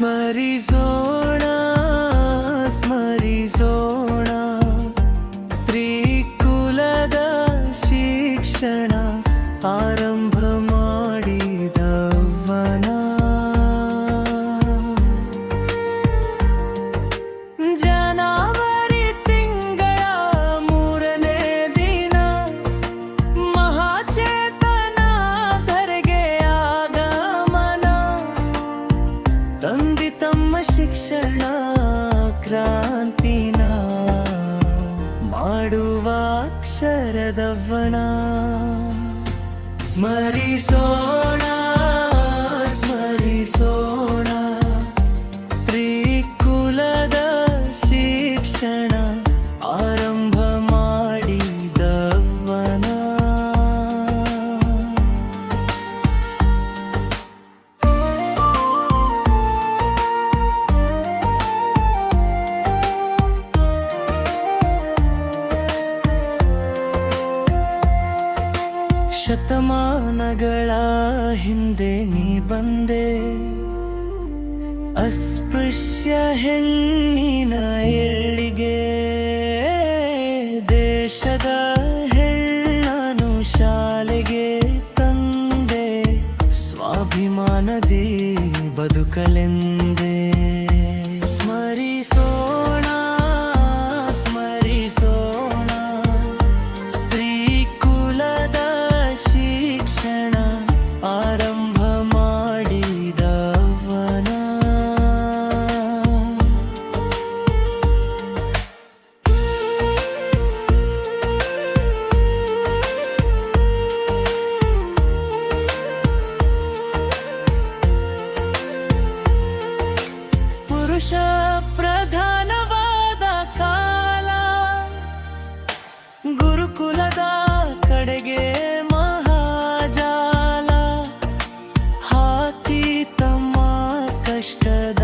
My reason. ಶಾಂತಿನ ಮಾಡುವ ಅಕ್ಷರದವ್ವಣ ಸ್ಮರಿಸೋ ಶತಮಾನಗಳ ಹಿಂದೆ ನೀ ಬಂದೆ. ಅಸ್ಪೃಶ್ಯ ಹೆಣ್ಣಿನ ಎಳ್ಳಿಗೆ ದೇಶದ ಹೆಣ್ಣನು ಶಾಲೆಗೆ ತಂದೆ. ಸ್ವಾಭಿಮಾನದಿ ಬದುಕಲೆಂದೇ ಪುರುಷ ಪ್ರಧಾನವಾದ ಕಾಲ. ಗುರುಕುಲದ ಕಡೆಗೆ ಮಹಾಜಾಲ. ಹಾಕಿ ತಮ್ಮ ಕಷ್ಟದ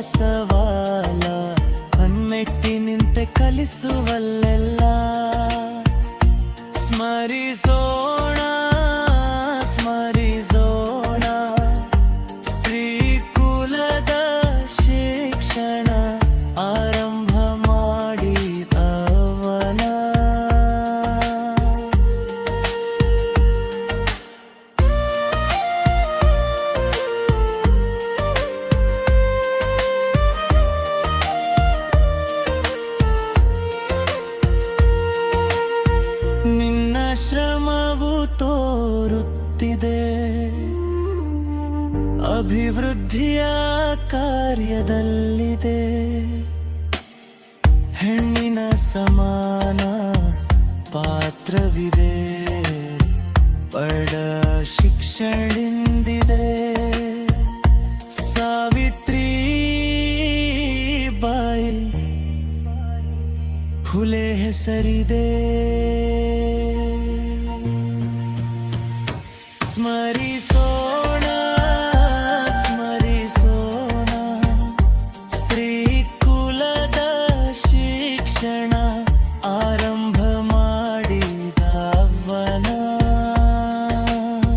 ಸವಾಲ. ಕಣ್ಮೆಟ್ಟಿ ನಿಂತೆ ಕಲಿಸುವಲ್ಲೆಲ್ಲ ಅಭಿವೃದ್ಧಿಯ ಕಾರ್ಯದಲ್ಲಿದೆ. ಹೆಣ್ಣಿನ ಸಮಾನ ಪಾತ್ರವಿದೆ. ಬಡ ಶಿಕ್ಷಣಿಂದಿದೆ ಸಾವಿತ್ರಿ ಬಾಯಿ ಫುಲೆ ಹೆಸರಿದೆ. ಸ್ಮರಿಸ turn on